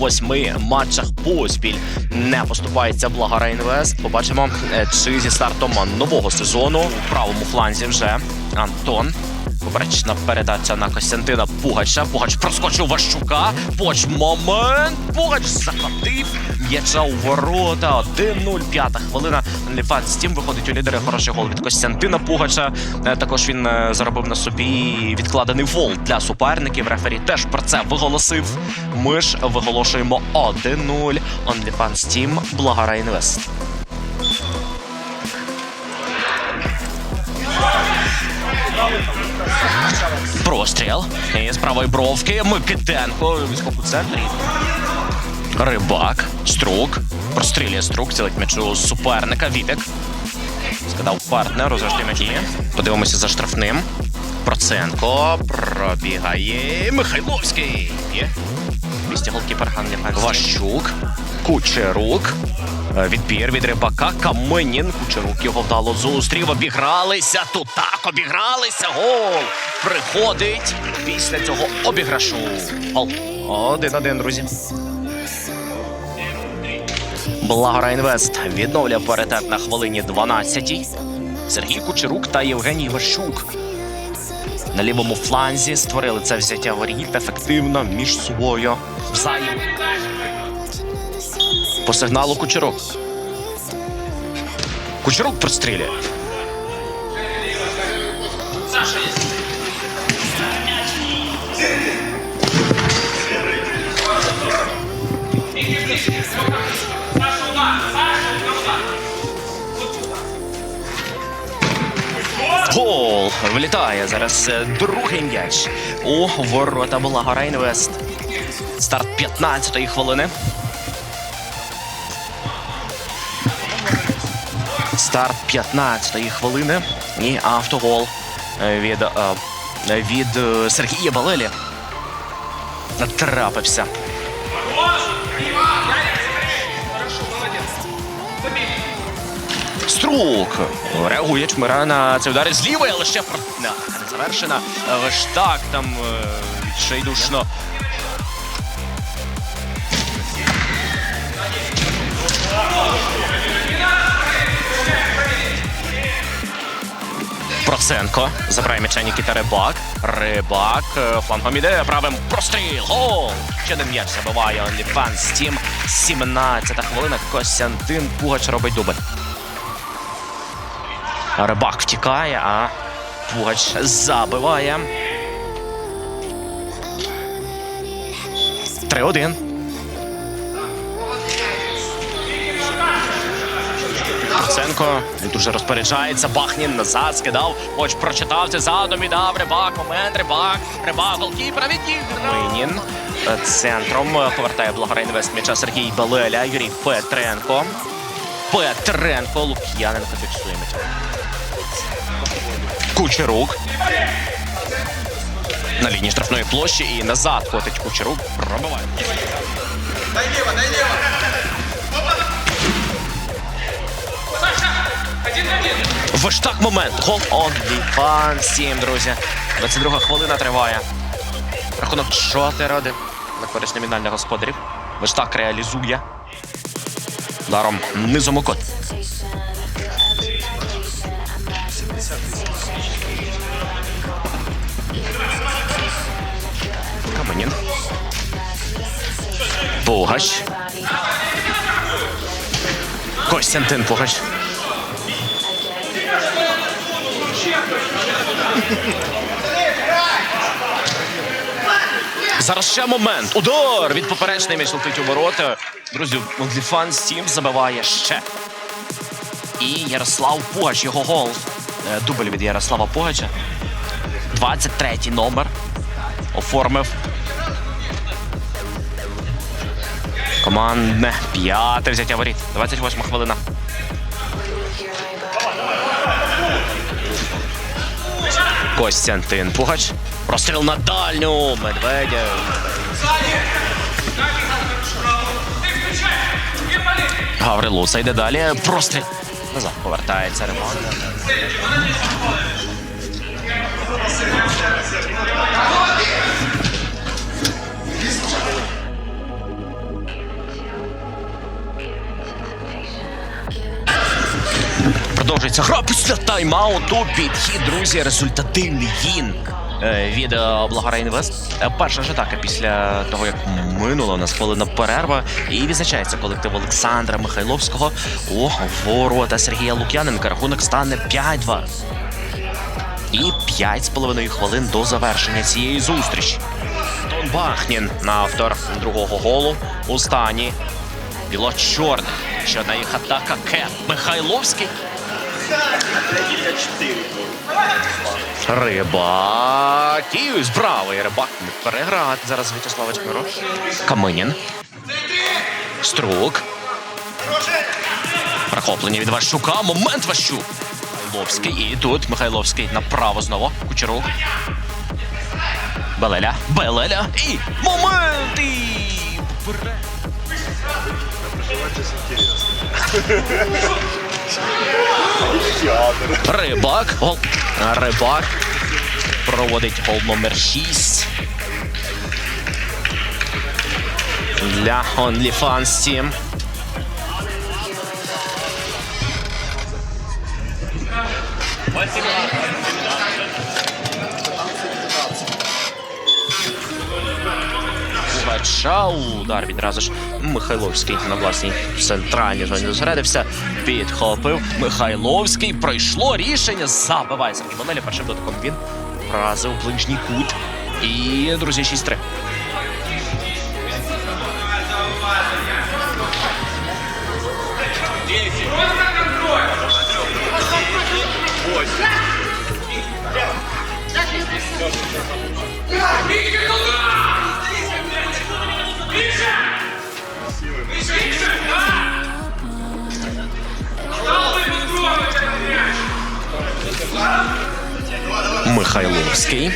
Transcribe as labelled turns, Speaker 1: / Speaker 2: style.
Speaker 1: восьми матчах поспіль не поступається Благара Інвест. Побачимо, е, чи зі стартом нового сезону у правому фланзі вже Антон. Поперечна передача на Костянтина Пугача. Пугач проскочив Ващука. Поч момент. Пугач захватив. М'яча у ворота. 1-0. П'ята хвилина. Ліфат Стім виходить у лідери. Хороший гол від Костянтина Пугача. Е, Також він е, заробив на собі відкладений фол для суперників. Рефері теж про це виголосив. Ми ж виголошуємо 1-0. OnlyFans Team Благара Інвест. Простріл. І правої бровки Микитенко. У центрі. Рибак. Струк. Прострілює струк. Цілить м'ячу суперника. Вітик. Скидав партнер, розважки м'ячі. Подивимося за штрафним. Проценко пробігає. Михайловський. Є. Місті голкіпер Ганлі Ващук. Кучерук. Е, Відбір від рибака. Каменін. Кучерук його вдало зустрів. Обігралися. Тут так обігралися. Гол. Приходить після цього обіграшу. Гол. Один-один, друзі. Благора Інвест відновлює паритет на хвилині 12-й. Сергій Кучерук та Євгеній Ващук на лівому фланзі створили це взяття воріт ефективно між собою. Взаєм. По сигналу Кучерук. Кучерук прострілює. Гол! Влітає зараз е, другий м'яч у ворота Благора Інвест. Старт 15-ї хвилини. Старт 15-ї хвилини. І автогол е, від, е, від е, Сергія Балелі. Натрапився. Струк реагує Чмира на цей удар з лівої, але ще. Не, завершена. Але ж так там відчайдушно. Проценко забирає м'яча Нікіта Рибак. Рибак е, флангом іде правим простріл. Гол! Ще один м'яч забиває OnlyFans Team. 17 хвилина. Костянтин Пугач робить дубль. Рибак втікає, а Пугач забиває. 3-1. Він дуже розпоряджається. Бахнін назад скидав. Хоч прочитав це задом і дав рибак. Момент рибак. Рибак голкіпера відіграв. Минін е, центром е, повертає Благора Інвест м'яча Сергій Балеля. Юрій Петренко. Петренко. Лук'яненко фіксує м'яча. Кучерук. На лінії штрафної площі і назад котить Кучерук. Пробиває. Виштак момент. Гол OnlyFans 7, друзі. 22 хвилина триває. Рахунок 4-1 на користь номінальних господарів. Виштак реалізує. Даром низом у кот. Каменін. Пугач. Костянтин Пугач. Зараз ще момент. Удар від поперечний м'яч летить у ворота. Друзі, OnlyFans Team забиває ще. І Ярослав Пугач, його гол. Е, Дубль від Ярослава Пугача. 23-й номер. Оформив. Командне п'яте взяття воріт. 28 хвилина. Костянтин Пугач. Простріл на дальню. Медведєв. Гаврилуса йде далі. Простріл. Назад повертається ремонт. Продовжується гра після тайм-ауту. Підхід, друзі, результативний він. е, Від е, Благора Інвест. Е, Перша ж атака після того, як минула у нас хвилина перерва. І відзначається колектив Олександра Михайловського у ворота Сергія Лук'яненка. Рахунок стане 5-2. І 5,5 хвилин до завершення цієї зустрічі. Антон Бахнін на автор другого голу у стані біло-чорних. Ще одна їх атака Кеп Михайловський. Рибак. І ось бравий рибак. Не переграти зараз В'ячеславич Мирош. Каминін. Струк. Прохоплення від Ващука. Момент Ващук. Михайловський. І тут Михайловський направо знову. Кучерук. Белеля. Белеля. І момент. І... вперед. Рибак. Гол. Рибак. Проводить гол номер 6. Для OnlyFans Team. Гача, удар відразу ж Михайловський на власній центральній зоні зосередився. Підхопив Михайловський. Пройшло рішення. Забивається. Монелі першим дотиком він вразив ближній кут. І, друзі, 6-3. Михайловський.